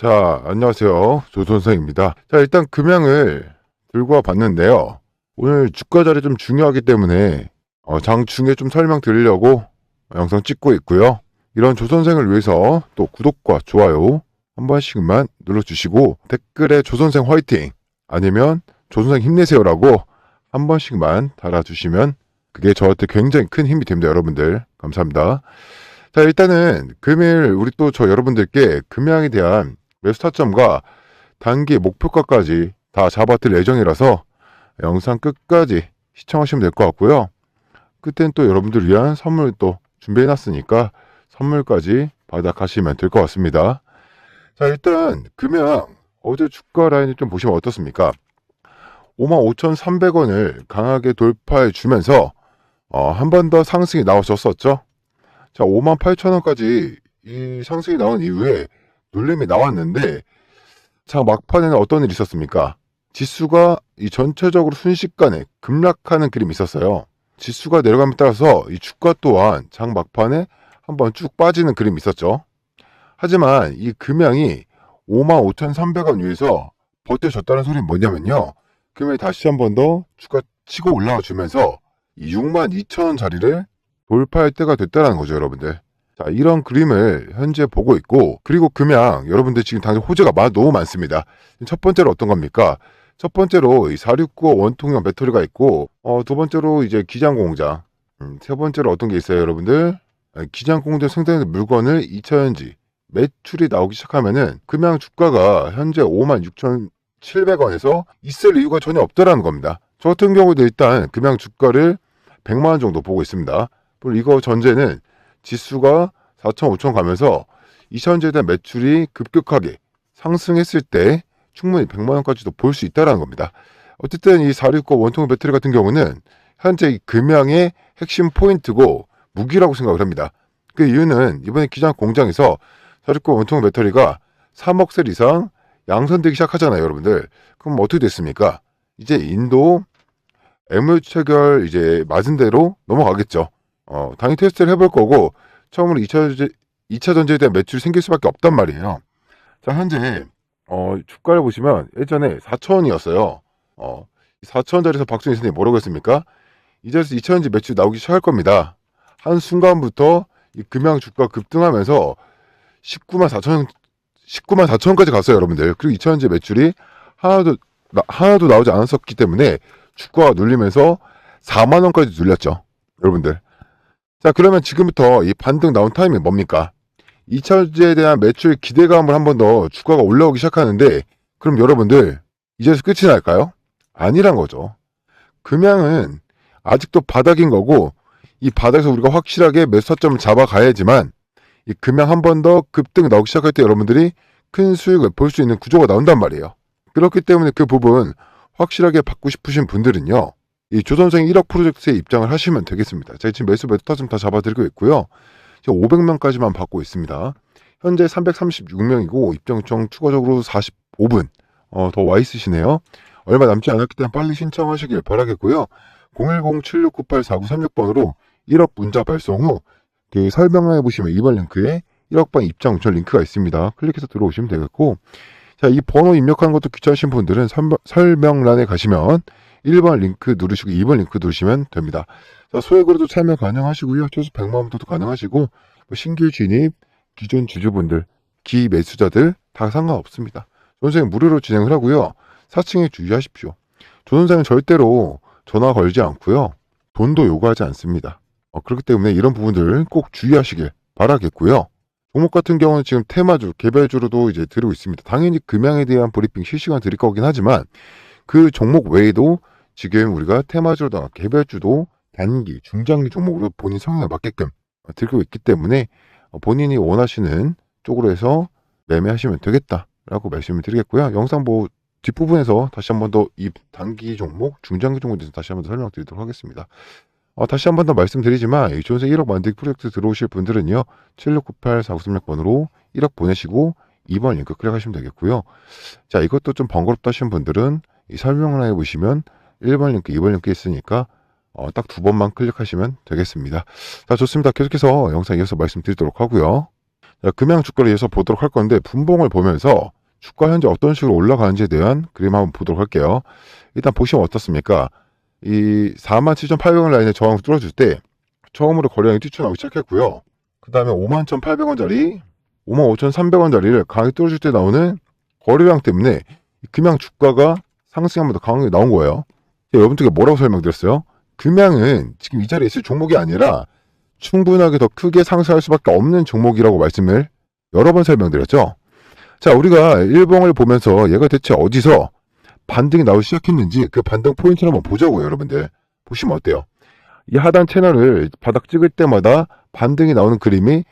자, 안녕하세요. 조선생입니다. 자, 일단 금양을 들고 와 봤는데요. 오늘 주가 자리 좀 중요하기 때문에 어, 장중에 좀 설명드리려고 영상 찍고 있고요. 이런 조선생을 위해서 또 구독과 좋아요 한 번씩만 눌러주시고 댓글에 조선생 화이팅 아니면 조선생 힘내세요라고 한 번씩만 달아주시면 그게 저한테 굉장히 큰 힘이 됩니다, 여러분들. 감사합니다. 자, 일단은 금일 우리 또 저 여러분들께 금양에 대한 매수 타점과 단기 목표가까지 다 잡아드릴 예정이라서 영상 끝까지 시청하시면 될 것 같고요. 끝엔 또 여러분들 위한 선물 또 준비해놨으니까 선물까지 받아 가시면 될 것 같습니다. 자, 일단 금양 어제 주가 라인을 좀 보시면 어떻습니까? 55,300원을 강하게 돌파해 주면서 어, 한 번 더 상승이 나왔었죠. 자, 58,000원까지 이 상승이 나온 이후에 눌림이 나왔는데 자, 막판에는 어떤 일이 있었습니까? 지수가 이 전체적으로 순식간에 급락하는 그림이 있었어요. 지수가 내려감에 따라서 이 주가 또한 장 막판에 한번 쭉 빠지는 그림이 있었죠. 하지만 이 금양이 55,300원 위에서 버텨줬다는 소리는 뭐냐면요. 금양이 다시 한 번 더 주가 치고 올라와 주면서 이 62,000원 자리를 돌파할 때가 됐다는 거죠, 여러분들. 자, 이런 그림을 현재 보고 있고, 그리고 금양, 여러분들 지금 당장 호재가 마- 너무 많습니다. 첫 번째로 어떤 겁니까? 첫 번째로 이 469 원통형 배터리가 있고, 어, 두 번째로 이제 기장 공장, 음, 세 번째로 어떤 게 있어요, 여러분들? 아, 기장 공장 생산된 물건을 2차전지 매출이 나오기 시작하면은 금양 주가가 현재 56,700원에서 있을 이유가 전혀 없다라는 겁니다. 저 같은 경우도 일단 금양 주가를 100만 원 정도 보고 있습니다. 물론 이거 전제는 지수가 4천, 5천 가면서 2차전지에 대한 매출이 급격하게 상승했을 때 충분히 100만 원까지도 볼 수 있다라는 겁니다. 어쨌든 이 469 원통 배터리 같은 경우는 현재 이 금양의 핵심 포인트고 무기라고 생각을 합니다. 그 이유는 이번에 기장 공장에서 469 원통 배터리가 3억 셀 이상 양선되기 시작하잖아요, 여러분들. 그럼 어떻게 됐습니까? 이제 인도 MOU 체결 이제 맞은 대로 넘어가겠죠. 어, 당연히 테스트를 해볼 거고 처음으로 2차, 2차 전지에 대한 매출이 생길 수밖에 없단 말이에요. 자, 현재 어, 주가를 보시면 예전에 4천원이었어요. 어, 4천원짜리에서 박준희 선생님 뭐라고 했습니까? 이 자리에서 2차 전지 매출이 나오기 시작할 겁니다. 한 순간부터 이 금양 주가 급등하면서 19만 4천 19만 4천원까지 갔어요, 여러분들. 그리고 2차 전지 매출이 하나도 나- 하나도 나오지 않았었기 때문에 주가가 눌리면서 4만 원까지 눌렸죠. 여러분들. 자, 그러면 지금부터 이 반등 나온 타이밍이 뭡니까? 2차전지에 대한 매출 기대감을 한 번 더 주가가 올라오기 시작하는데 그럼 여러분들 이제서 끝이 날까요? 아니란 거죠. 금양은 아직도 바닥인 거고 이 바닥에서 우리가 확실하게 매수점을 잡아가야지만 이 금양 한 번 더 급등 나오기 시작할 때 여러분들이 큰 수익을 볼 수 있는 구조가 나온단 말이에요. 그렇기 때문에 그 부분 확실하게 받고 싶으신 분들은요. 이 조선생 1억 프로젝트에 입장을 하시면 되겠습니다. 제가 지금 매수 매도 타점 다 잡아드리고 있고요. 지금 500명까지만 받고 있습니다. 현재 336명이고 입장 요청 추가적으로 45분 어, 더 와 있으시네요. 얼마 남지 않았기 때문에 빨리 신청하시길 바라겠고요. 010-7698-4936번으로 1억 문자 발송 후 그 설명란에 보시면 이번 링크에 1억방 입장 요청 링크가 있습니다. 클릭해서 들어오시면 되겠고 자, 이 번호 입력하는 것도 귀찮으신 분들은 설명- 설명란에 가시면 1번 링크 누르시고 2번 링크 누르시면 됩니다. 자, 소액으로도 참여 가능하시고요. 최소 100만 원부터도 가능하시고 뭐 신규 진입, 기존 주주분들, 기매수자들 다 상관없습니다. 조선생은 무료로 진행을 하고요. 사칭에 주의하십시오. 조선생은 절대로 전화 걸지 않고요. 돈도 요구하지 않습니다. 어, 그렇기 때문에 이런 부분들 꼭 주의하시길 바라겠고요. 종목 같은 경우는 지금 테마주, 개별주로도 이제 드리고 있습니다. 당연히 금양에 대한 브리핑 실시간 드릴 거긴 하지만 그 종목 외에도 지금 우리가 테마주로다가 개별주도 단기, 중장기 종목으로 본인 성향에 맞게끔 들고 있기 때문에 어, 본인이 원하시는 쪽으로 해서 매매하시면 되겠다라고 말씀을 드리겠고요. 영상 뭐 뒷부분에서 다시 한 번 더 이 단기 종목, 중장기 종목에 대해서 다시 한 번 더 설명드리도록 하겠습니다. 어, 다시 한 번 더 말씀드리지만 이 조선생 1억 만들기 프로젝트 들어오실 분들은요. 7698-4936번으로 1억 보내시고 2번 링크 클릭하시면 되겠고요. 자 이것도 좀 번거롭다 하신 분들은 이 설명란에 보시면 1번 링크, 2번 링크 있으니까 어, 딱 두 번만 클릭하시면 되겠습니다. 자, 좋습니다. 계속해서 영상 이어서 말씀드리도록 하고요. 자, 금양 주가를 이어서 보도록 할 건데 분봉을 보면서 주가 현재 어떤 식으로 올라가는지에 대한 그림 한번 보도록 할게요. 일단 보시면 어떻습니까? 이 47,800원 라인에 저항 뚫어줄 때 처음으로 거래량이 뛰쳐나오기 시작했고요. 그 다음에 51,800원짜리, 55,300원짜리를 강하게 뚫어줄 때 나오는 거래량 때문에 이 금양 주가가 한번 더 강하게 나온 거예요. 여러분들께 뭐라고 설명드렸어요? 금양은 지금 이 자리에 있을 종목이 아니라 충분하게 더 크게 상승할 수밖에 없는 종목이라고 말씀을 여러 번 설명드렸죠. 자, 우리가 일봉을 보면서 얘가 대체 어디서 반등이 나오기 시작했는지 그 반등 포인트를 한번 보자고요, 여러분들. 보시면 어때요? 이 하단 채널을 바닥 찍을 때마다 반등이 나오는 그림이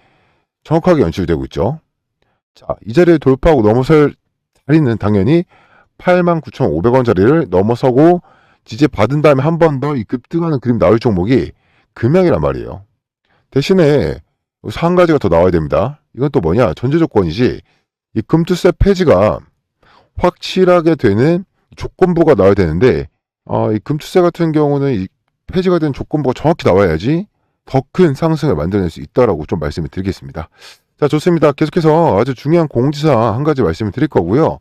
정확하게 연출되고 있죠. 자, 이 자리를 돌파하고 넘어설 자리는 당연히 89,500원짜리를 넘어서고 지지 받은 다음에 한 번더이 급등하는 그림 나올 종목이 금양이란 말이에요. 대신에 한 가지가 더 나와야 됩니다. 이건 또 뭐냐? 전제 조건이지. 이 금투세 폐지가 확실하게 되는 조건부가 나와야 되는데, 어, 이 금투세 같은 경우는 이 폐지가 된 조건부가 정확히 나와야지 더 큰 상승을 만들어낼 수 있다라고 좀 말씀을 드리겠습니다. 자, 좋습니다. 계속해서 아주 중요한 공지사항 한 가지 말씀을 드릴 거고요.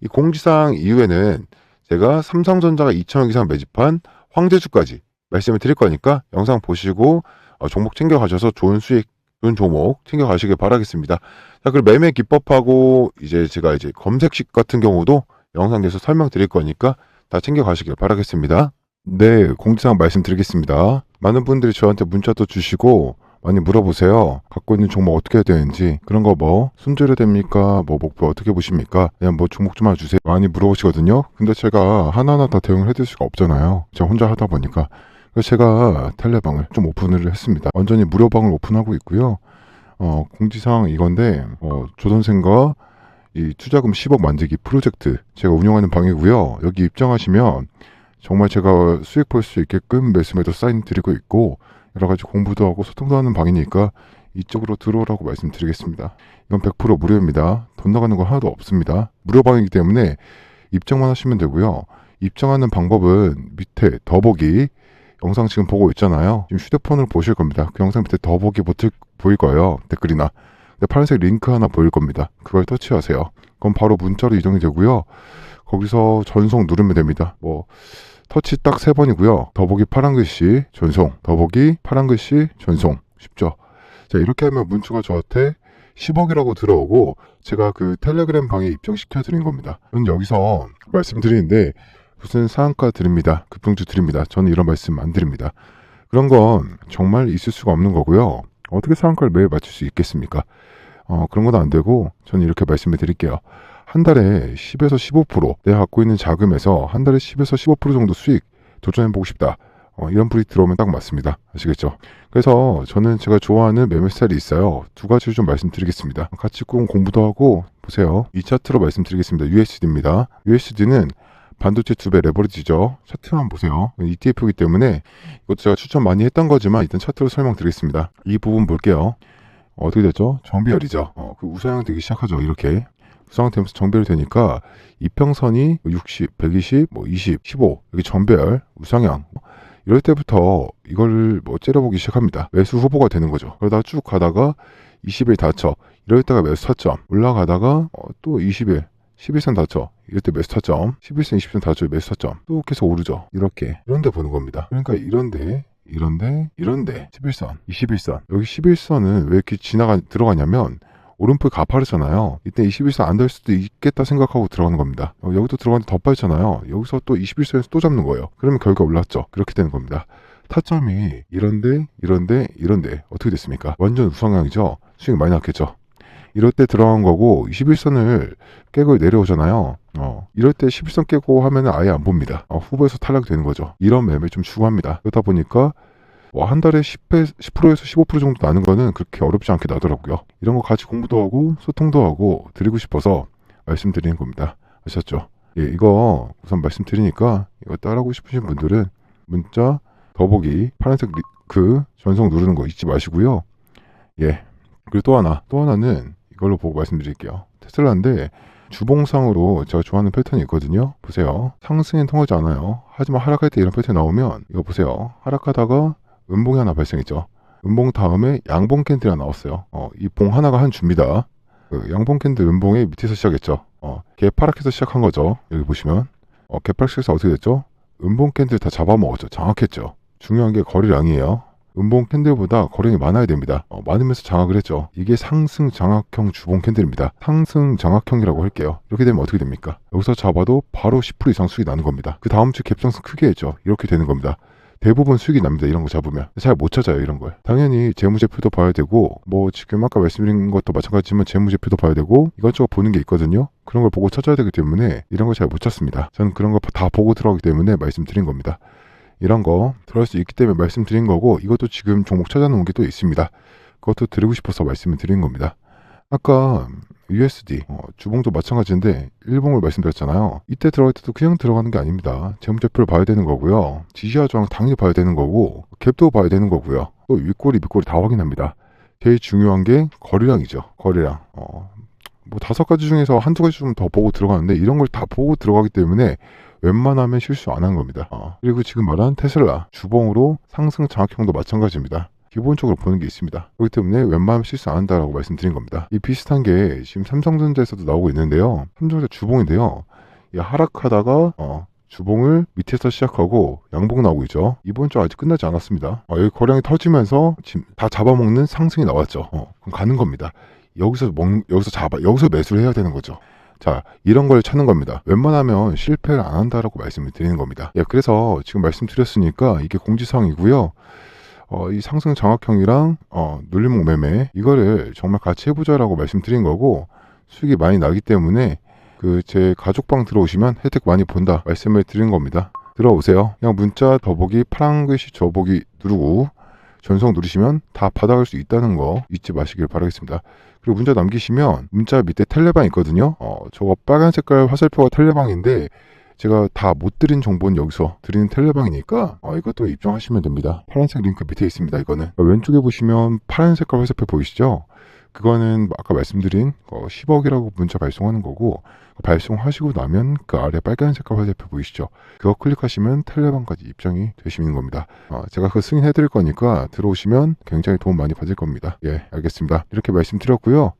이 공지사항 이후에는 제가 삼성전자가 2천억 이상 매집한 황제주까지 말씀을 드릴 거니까 영상 보시고 어, 종목 챙겨가셔서 좋은 수익, 좋은 종목 챙겨가시길 바라겠습니다. 자, 그리고 매매 기법하고 이제 제가 이제 검색식 같은 경우도 영상 에서 설명드릴 거니까 다 챙겨가시길 바라겠습니다. 네, 공지사항 말씀드리겠습니다. 많은 분들이 저한테 문자도 주시고 많이 물어보세요. 갖고 있는 종목 어떻게 해야 되는지 그런 거뭐 순조려 됩니까? 뭐 목표 어떻게 보십니까? 그냥 뭐 종목 좀 알려주세요. 많이 물어보시거든요. 근데 제가 하나하나 다 대응을 해드릴 수가 없잖아요. 제가 혼자 하다 보니까 그래서 제가 텔레방을 좀 오픈을 했습니다. 완전히 무료방을 오픈하고 있고요. 어, 공지사항 이건데 어, 조선생과 이 투자금 10억 만들기 프로젝트 제가 운영하는 방이고요. 여기 입장하시면 정말 제가 수익 볼 수 있게끔 매수매도 사인 드리고 있고 여러 가지 공부도 하고 소통도 하는 방이니까 이쪽으로 들어오라고 말씀드리겠습니다. 이건 100% 무료입니다. 돈 나가는 거 하나도 없습니다. 무료 방이기 때문에 입장만 하시면 되고요. 입장하는 방법은 밑에 더보기 영상 지금 보고 있잖아요. 지금 휴대폰으로 보실 겁니다. 그 영상 밑에 더보기 버튼 보일 거예요. 댓글이나. 파란색 링크 하나 보일 겁니다. 그걸 터치하세요. 그럼 바로 문자로 이동이 되고요. 거기서 전송 누르면 됩니다. 뭐 터치 딱 세 번이고요. 더보기 파란 글씨 전송, 더보기 파란 글씨 전송. 쉽죠? 자, 이렇게 하면 문자가 저한테 10억이라고 들어오고 제가 그 텔레그램 방에 입장시켜 드린 겁니다. 저는 여기서 말씀드리는데 무슨 상한가 드립니다. 급등주 드립니다. 저는 이런 말씀 안 드립니다. 그런 건 정말 있을 수가 없는 거고요. 어떻게 상한가를 매일 맞출 수 있겠습니까? 어, 그런 건 안 되고 저는 이렇게 말씀을 드릴게요. 한 달에 10에서 15% 내가 갖고 있는 자금에서 한 달에 10에서 15% 정도 수익 도전해보고 싶다. 어, 이런 불이 들어오면 딱 맞습니다. 아시겠죠? 그래서 저는 제가 좋아하는 매매 스타일이 있어요. 두 가지를 좀 말씀드리겠습니다. 같이 꼭 공부도 하고 보세요. 이 차트로 말씀드리겠습니다. USD입니다. USD는 반도체 두 배 레버리지죠. 차트만 보세요. ETF이기 때문에 이것도 제가 추천 많이 했던 거지만 일단 차트로 설명드리겠습니다. 이 부분 볼게요. 어떻게 됐죠? 정비열이죠. 어, 그 우상향 되기 시작하죠. 이렇게. 우상향되면서 정배열이 되니까 이평선이 60, 120, 뭐 20, 15 여기 정배열, 우상향. 이럴 때부터 이걸 뭐 째려보기 시작합니다. 매수 후보가 되는 거죠. 그러다가 쭉 가다가 20일 다쳐. 이럴 때가 매수 타점. 올라가다가 어, 또 20일 11선 다쳐. 이럴 때 매수 타점. 11선 20선 다쳐 매수 타점. 또 계속 오르죠. 이렇게. 이런데 보는 겁니다. 그러니까 이런데 이런데 이런데. 11선 21선. 여기 11선은 왜 이렇게 지나가 들어가냐면 오른풀 가파르잖아요. 이때 21선 안 될 수도 있겠다 생각하고 들어가는 겁니다. 어, 여기도 들어가는데 더 빠졌잖아요. 여기서 또 21선에서 또 잡는 거예요. 그러면 결과 올랐죠. 그렇게 되는 겁니다. 타점이 이런데 이런데 이런데 어떻게 됐습니까? 완전 우상향이죠. 수익 많이 났겠죠. 이럴 때 들어간 거고 21선을 깨고 내려오잖아요. 어, 이럴 때 11선 깨고 하면 아예 안 봅니다. 어, 후보에서 탈락이 되는 거죠. 이런 매매 좀 추구합니다. 그러다 보니까 뭐한 달에 10배, 10%에서 15% 정도 나는 거는 그렇게 어렵지 않게 나더라고요. 이런 거 같이 공부도 하고 소통도 하고 드리고 싶어서 말씀드리는 겁니다. 아셨죠? 예, 이거 우선 말씀드리니까 이거 따라하고 싶으신 분들은 문자 더보기 파란색 리, 그 전송 누르는 거 잊지 마시고요. 예. 그리고 또 하나, 또 하나는 이걸로 보고 말씀드릴게요. 테슬라인데 주봉상으로 제가 좋아하는 패턴이 있거든요. 보세요. 상승엔 통하지 않아요. 하지만 하락할 때 이런 패턴 나오면 이거 보세요. 하락하다가 음봉이 하나 발생했죠. 은봉 다음에 양봉 캔들이 하나 나왔어요. 어, 이 봉 하나가 한 줍니다. 그 양봉 캔들 은봉의 밑에서 시작했죠. 어, 개파락해서 시작한 거죠. 여기 보시면 어, 개파락해서 어떻게 됐죠? 은봉 캔들 다 잡아먹었죠. 장악했죠. 중요한 게 거래량이에요. 은봉 캔들보다 거래량이 많아야 됩니다. 어, 많으면서 장악을 했죠. 이게 상승 장악형 주봉 캔들입니다. 상승 장악형이라고 할게요. 이렇게 되면 어떻게 됩니까? 여기서 잡아도 바로 10% 이상 수익이 나는 겁니다. 그 다음 주 갭상승 크게 했죠. 이렇게 되는 겁니다. 대부분 수익이 납니다. 이런 거 잡으면. 잘 못 찾아요. 이런 걸. 당연히 재무제표도 봐야 되고 뭐 지금 아까 말씀드린 것도 마찬가지지만 재무제표도 봐야 되고 이것저것 보는 게 있거든요. 그런 걸 보고 찾아야 되기 때문에 이런 걸 잘 못 찾습니다. 저는 그런 거 다 보고 들어가기 때문에 말씀드린 겁니다. 이런 거 들어갈 수 있기 때문에 말씀드린 거고 이것도 지금 종목 찾아놓은 게 또 있습니다. 그것도 드리고 싶어서 말씀을 드린 겁니다. 아까 USD 어, 주봉도 마찬가지인데 일봉을 말씀드렸잖아요. 이때 들어갈 때도 그냥 들어가는 게 아닙니다. 재무제표를 봐야 되는 거고요. 지시와 저항 당연히 봐야 되는 거고 갭도 봐야 되는 거고요. 또 윗꼬리 밑꼬리 다 확인합니다. 제일 중요한 게 거래량이죠. 거래량. 어, 뭐 다섯 가지 중에서 한두 가지 좀 더 보고 들어가는데 이런 걸 다 보고 들어가기 때문에 웬만하면 실수 안 한 겁니다. 어, 그리고 지금 말한 테슬라 주봉으로 상승 장악형도 마찬가지입니다. 기본적으로 보는 게 있습니다. 그렇기 때문에 웬만하면 실수 안 한다라고 말씀드린 겁니다. 이 비슷한 게 지금 삼성전자에서도 나오고 있는데요. 삼성전자 주봉인데요. 이 하락하다가 어, 주봉을 밑에서 시작하고 양봉 나오고 있죠. 이번 주 아직 끝나지 않았습니다. 어, 여기 거량이 터지면서 지금 다 잡아먹는 상승이 나왔죠. 어, 그럼 가는 겁니다. 여기서 먹, 여기서 잡아, 여기서 매수를 해야 되는 거죠. 자, 이런 걸 찾는 겁니다. 웬만하면 실패를 안 한다라고 말씀을 드리는 겁니다. 예, 그래서 지금 말씀드렸으니까 이게 공지사항이고요. 어, 이 상승 장악형이랑 어, 눌림목 매매 이거를 정말 같이 해보자라고 말씀드린 거고 수익이 많이 나기 때문에 그 제 가족방 들어오시면 혜택 많이 본다 말씀을 드린 겁니다. 들어오세요. 그냥 문자 더보기 파란 글씨 저보기 누르고 전송 누르시면 다 받아갈 수 있다는 거 잊지 마시길 바라겠습니다. 그리고 문자 남기시면 문자 밑에 텔레방 있거든요. 어, 저거 빨간 색깔 화살표가 텔레방인데 제가 다 못 드린 정보는 여기서 드리는 텔레방이니까 어, 이것도 입장하시면 됩니다. 파란색 링크 밑에 있습니다. 이거는 왼쪽에 보시면 파란 색깔 화살표 보이시죠? 그거는 아까 말씀드린 어, 10억이라고 문자 발송하는 거고 발송하시고 나면 그 아래 빨간 색깔 화살표 보이시죠? 그거 클릭하시면 텔레방까지 입장이 되시는 겁니다. 어, 제가 그 승인해 드릴 거니까 들어오시면 굉장히 도움 많이 받을 겁니다. 예, 알겠습니다. 이렇게 말씀드렸고요.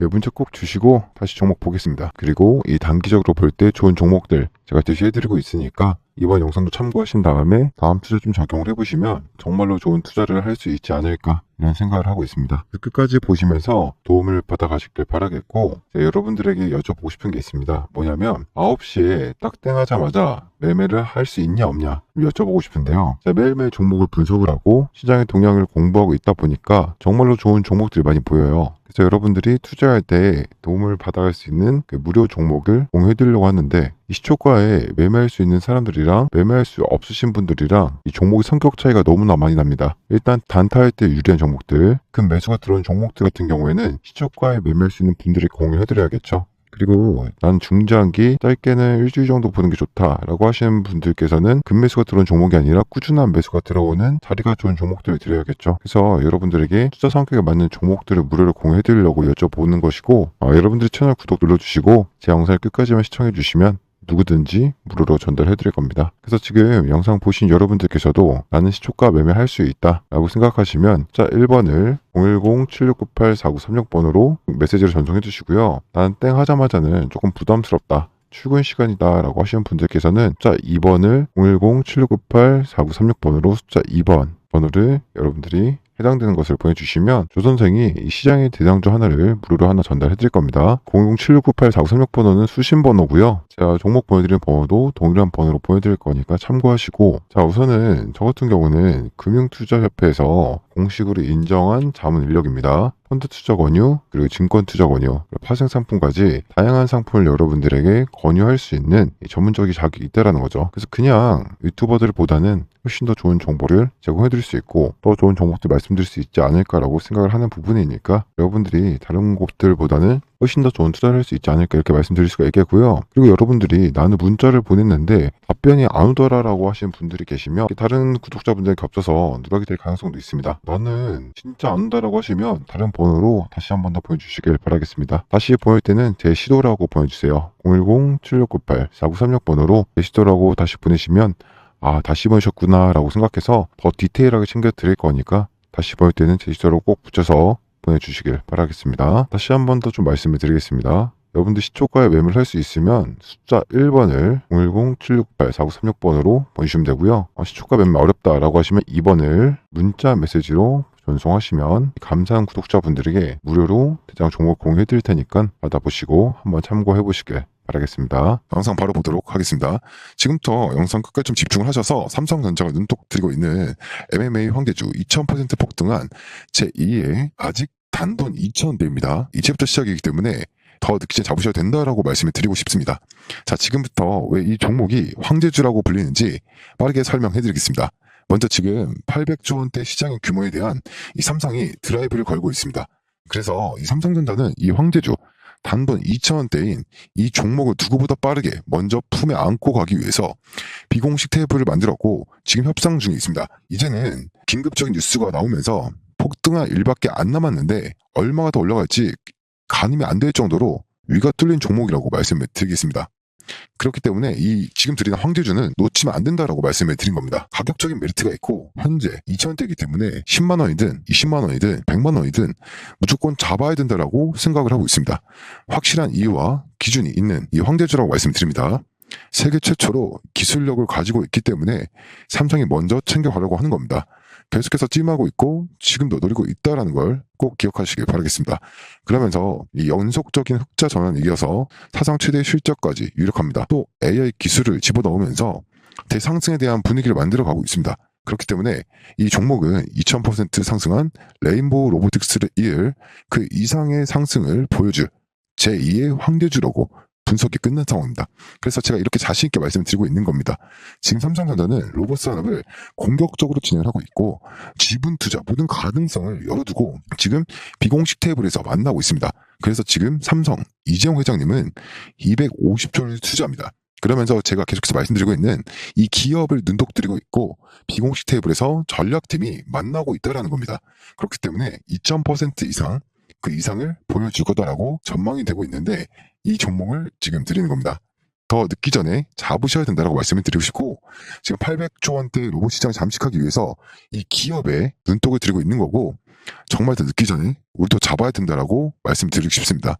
예, 문자 꼭 주시고 다시 종목 보겠습니다. 그리고 이 단기적으로 볼 때 좋은 종목들 제가 제시해드리고 있으니까 이번 영상도 참고하신 다음에 다음 투자 좀 적용을 해보시면 정말로 좋은 투자를 할 수 있지 않을까 이런 생각을 하고 있습니다. 끝까지 보시면서 도움을 받아가시길 바라겠고 네, 여러분들에게 여쭤보고 싶은 게 있습니다. 뭐냐면 9시에 딱 땡하자마자 매매를 할 수 있냐 없냐 여쭤보고 싶은데요. 매일매일 종목을 분석을 하고 시장의 동향을 공부하고 있다 보니까 정말로 좋은 종목들이 많이 보여요. 그래서 여러분들이 투자할 때 도움을 받아갈 수 있는 그 무료 종목을 공유해 드리려고 하는데 이 시초가에 매매할 수 있는 사람들이랑 매매할 수 없으신 분들이랑 이 종목의 성격 차이가 너무나 많이 납니다. 일단 단타할 때 유리한 종목들, 큰 매수가 들어온 종목들 같은 경우에는 시초가에 매매할 수 있는 분들이 공유해 드려야겠죠. 그리고 난 중장기 짧게는 일주일 정도 보는 게 좋다라고 하시는 분들께서는 급매수가 들어온 종목이 아니라 꾸준한 매수가 들어오는 자리가 좋은 종목들을 드려야겠죠. 그래서 여러분들에게 투자 성격에 맞는 종목들을 무료로 공유해 드리려고 여쭤보는 것이고 어, 여러분들이 채널 구독 눌러주시고 제 영상을 끝까지만 시청해 주시면 누구든지 무료로 전달해 드릴 겁니다. 그래서 지금 영상 보신 여러분들께서도 나는 시초가 매매할 수 있다 라고 생각하시면 자 1번을 010-7698-4936번으로 메시지를 전송해 주시고요. 나는 땡 하자마자는 조금 부담스럽다. 출근 시간이다 라고 하시는 분들께서는 숫자 2번을 010-7698-4936번으로 숫자 2번 번호를 여러분들이 해당되는 것을 보내주시면 조 선생이 이 시장의 대장주 하나를 무료로 하나 전달해 드릴 겁니다. 007698436번호는 수신 번호고요. 제가 종목 보내드리는 번호도 동일한 번호로 보내드릴 거니까 참고하시고 자 우선은 저 같은 경우는 금융투자협회에서 공식으로 인정한 자문 인력입니다. 펀드 투자 권유, 그리고 증권 투자 권유, 파생 상품까지 다양한 상품을 여러분들에게 권유할 수 있는 전문적인 자격이 있다라는 거죠. 그래서 그냥 유튜버들보다는 훨씬 더 좋은 정보를 제공해 드릴 수 있고 더 좋은 정보들 말씀드릴 수 있지 않을까라고 생각을 하는 부분이니까 여러분들이 다른 곳들보다는 훨씬 더 좋은 투자를 할 수 있지 않을까 이렇게 말씀드릴 수가 있겠고요. 그리고 여러분들이 나는 문자를 보냈는데 답변이 안 오더라라고 하시는 분들이 계시면 다른 구독자분들 겹쳐서 누락이 될 가능성도 있습니다. 나는 진짜 안 온다라고 하시면 다른 번호로 다시 한 번 더 보내주시길 바라겠습니다. 다시 보낼 때는 제 시도라고 보내주세요. 010-7698-4936 번호로 제 시도라고 다시 보내시면 아 다시 보내셨구나 라고 생각해서 더 디테일하게 챙겨 드릴 거니까 다시 보낼 때는 제시도로 꼭 붙여서 보내주시길 바라겠습니다. 다시 한 번 더 좀 말씀을 드리겠습니다. 여러분들 시초가에 매매를 할수 있으면 숫자 1번을 010-768-4936번으로 보내주시면 되고요. 어, 시초가 매매 어렵다라고 하시면 2번을 문자 메시지로 전송하시면 감사한 구독자분들에게 무료로 대장 종목 공유해 드릴 테니까 받아보시고 한번 참고해 보시길 바라겠습니다. 영상 바로 보도록 하겠습니다. 지금부터 영상 끝까지 좀 집중을 하셔서 삼성전자가 눈독 들이고 있는 MMA 황대주 2000% 폭등한 제2의 아직 단돈 2,000원대입니다. 이제부터 시작이기 때문에 더 전에 잡으셔야 된다라고 말씀을 드리고 싶습니다. 자, 지금부터 왜 이 종목이 황제주라고 불리는지 빠르게 설명해 드리겠습니다. 먼저 지금 800조 원대 시장의 규모에 대한 이 삼성이 드라이브를 걸고 있습니다. 그래서 이 삼성전자는 이 황제주 단돈 2,000원대인 이 종목을 누구보다 빠르게 먼저 품에 안고 가기 위해서 비공식 테이블을 만들었고 지금 협상 중에 있습니다. 이제는 긴급적인 뉴스가 나오면서 폭등할 일밖에 안 남았는데 얼마가 더 올라갈지 가늠이 안 될 정도로 위가 뚫린 종목이라고 말씀을 드리겠습니다. 그렇기 때문에 이 지금 드리는 황제주는 놓치면 안 된다라고 말씀을 드린 겁니다. 가격적인 메리트가 있고 현재 2,000원대이기 때문에 10만 원이든 20만 원이든 100만 원이든 무조건 잡아야 된다라고 생각을 하고 있습니다. 확실한 이유와 기준이 있는 이 황제주라고 말씀드립니다. 세계 최초로 기술력을 가지고 있기 때문에 삼성이 먼저 챙겨가려고 하는 겁니다. 계속해서 찜하고 있고 지금도 노리고 있다라는 걸 꼭 기억하시길 바라겠습니다. 그러면서 이 연속적인 흑자 전환에 이어서 사상 최대 실적까지 유력합니다. 또 AI 기술을 집어넣으면서 대상승에 대한 분위기를 만들어 가고 있습니다. 그렇기 때문에 이 종목은 2000% 상승한 레인보우 로보틱스를 이을 그 이상의 상승을 보여줄 제2의 황대주라고 분석이 끝난 상황입니다. 그래서 제가 이렇게 자신 있게 말씀드리고 있는 겁니다. 지금 삼성전자는 로봇 산업을 공격적으로 진행을 하고 있고 지분 투자 모든 가능성을 열어두고 지금 비공식 테이블에서 만나고 있습니다. 그래서 지금 삼성 이재용 회장님은 250조를 투자합니다. 그러면서 제가 계속해서 말씀드리고 있는 이 기업을 눈독들이고 있고 비공식 테이블에서 전략팀이 만나고 있다라는 겁니다. 그렇기 때문에 2.0% 이상 그 이상을 보여줄 거다라고 전망이 되고 있는데 이 종목을 지금 드리는 겁니다. 더 늦기 전에 잡으셔야 된다라고 말씀을 드리고 싶고 지금 800조 원대 로봇 시장 잠식하기 위해서 이 기업에 눈독을 들이고 있는 거고 정말 더 늦기 전에 우리도 잡아야 된다라고 말씀드리고 싶습니다.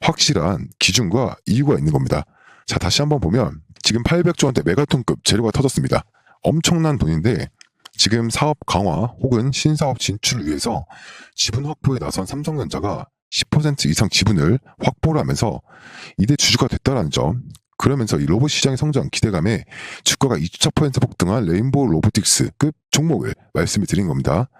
확실한 기준과 이유가 있는 겁니다. 자 다시 한번 보면 지금 800조 원대 메가톤급 재료가 터졌습니다. 엄청난 돈인데 지금 사업 강화 혹은 신사업 진출을 위해서 지분 확보에 나선 삼성전자가 10% 이상 지분을 확보를 하면서 이대 주주가 됐다는 점 그러면서 이 로봇 시장의 성장 기대감에 주가가 2.4% 폭등한 레인보우 로보틱스급 종목을 말씀을 드린 겁니다.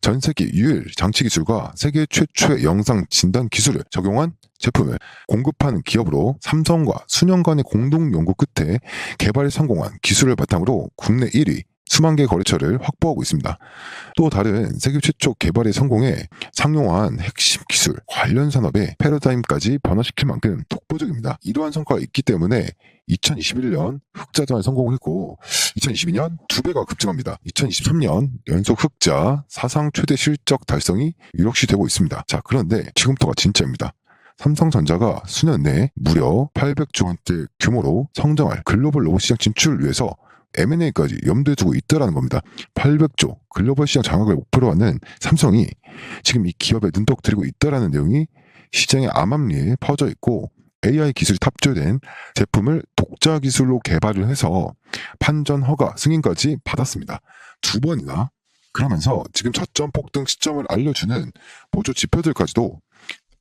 전 세계 유일 장치 기술과 세계 최초의 영상 진단 기술을 적용한 제품을 공급하는 기업으로 삼성과 수년간의 공동 연구 끝에 개발에 성공한 기술을 바탕으로 국내 1위 수만 개 거래처를 확보하고 있습니다. 또 다른 세계 최초 개발에 성공해 상용화한 핵심 기술 관련 산업의 패러다임까지 변화시킬 만큼 독보적입니다. 이러한 성과가 있기 때문에 2021년 흑자 전환 성공을 했고 2022년 두 배가 급증합니다. 2023년 연속 흑자 사상 최대 실적 달성이 유력시 되고 있습니다. 자 그런데 지금부터가 진짜입니다. 삼성전자가 수년 내에 무려 800조 원대 규모로 성장할 글로벌 로봇 시장 진출을 위해서 M&A까지 염두에 두고 있다라는 겁니다. 800조 글로벌 시장 장악을 목표로 하는 삼성이 지금 이 기업에 눈독 들이고 있다라는 내용이 시장의 암암리에 퍼져 있고 AI 기술이 탑재된 제품을 독자 기술로 개발을 해서 판전 허가 승인까지 받았습니다. 두 번이나 그러면서 지금 저점 폭등 시점을 알려주는 보조 지표들까지도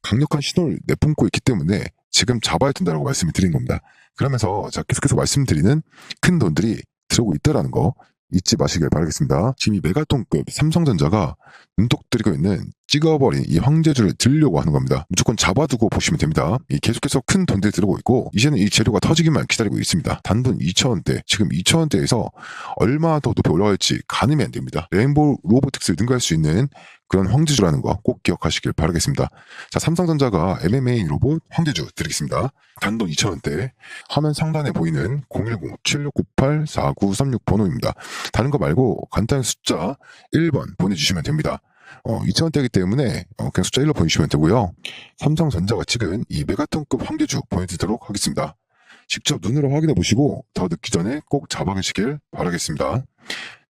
강력한 신호를 내뿜고 있기 때문에 지금 잡아야 된다고 말씀을 드린 겁니다. 그러면서 제가 계속해서 말씀드리는 큰 돈들이 들어오고 있다라는 거 잊지 마시길 바라겠습니다. 지금 이 메가톤급 삼성전자가 눈독 들이고 있는 찍어버린 이 황제주를 들려고 하는 겁니다. 무조건 잡아두고 보시면 됩니다. 이 계속해서 큰 돈들이 들어오고 있고 이제는 이 재료가 터지기만 기다리고 있습니다. 단돈 2천원대 지금 2천원대에서 얼마 더 높이 올라갈지 가늠이 안 됩니다. 레인보우 로보틱스를 능가할 수 있는 그런 황제주라는 거 꼭 기억하시길 바라겠습니다. 자, 삼성전자가 MMA 로봇 황제주 드리겠습니다. 단돈 2,000원대. 화면 상단에 보이는 010-7698-4936 번호입니다. 다른 거 말고 간단한 숫자 1번 보내주시면 됩니다. 어, 2,000원대이기 때문에 어, 그냥 숫자 1로 보내주시면 되고요. 삼성전자가 지금 이 메가톤급 황제주 보내드리도록 하겠습니다. 직접 눈으로 확인해 보시고 더 늦기 전에 꼭 잡아가시길 바라겠습니다.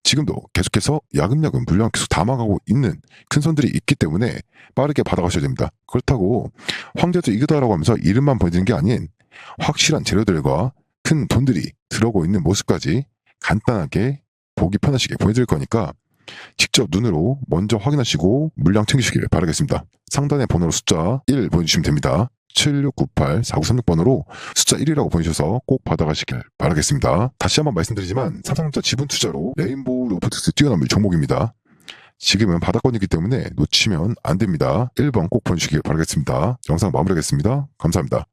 지금도 계속해서 야금야금 물량 계속 담아가고 있는 큰 손들이 있기 때문에 빠르게 받아가셔야 됩니다. 그렇다고 황제도 이기다라고 하면서 이름만 보여드는 게 아닌 확실한 재료들과 큰 돈들이 들어오고 있는 모습까지 간단하게 보기 편하시게 보여드릴 거니까 직접 눈으로 먼저 확인하시고 물량 챙기시길 바라겠습니다. 상단에 번호로 숫자 1 보내주시면 됩니다. 7698-4936번으로 숫자 1이라고 보내셔서 꼭 받아가시길 바라겠습니다. 다시 한번 말씀드리지만 사상자 지분 투자로 레인보우 로보틱스 뛰어넘을 종목입니다. 지금은 바닥권이기 때문에 놓치면 안 됩니다. 1번 꼭 보내주시길 바라겠습니다. 영상 마무리하겠습니다. 감사합니다.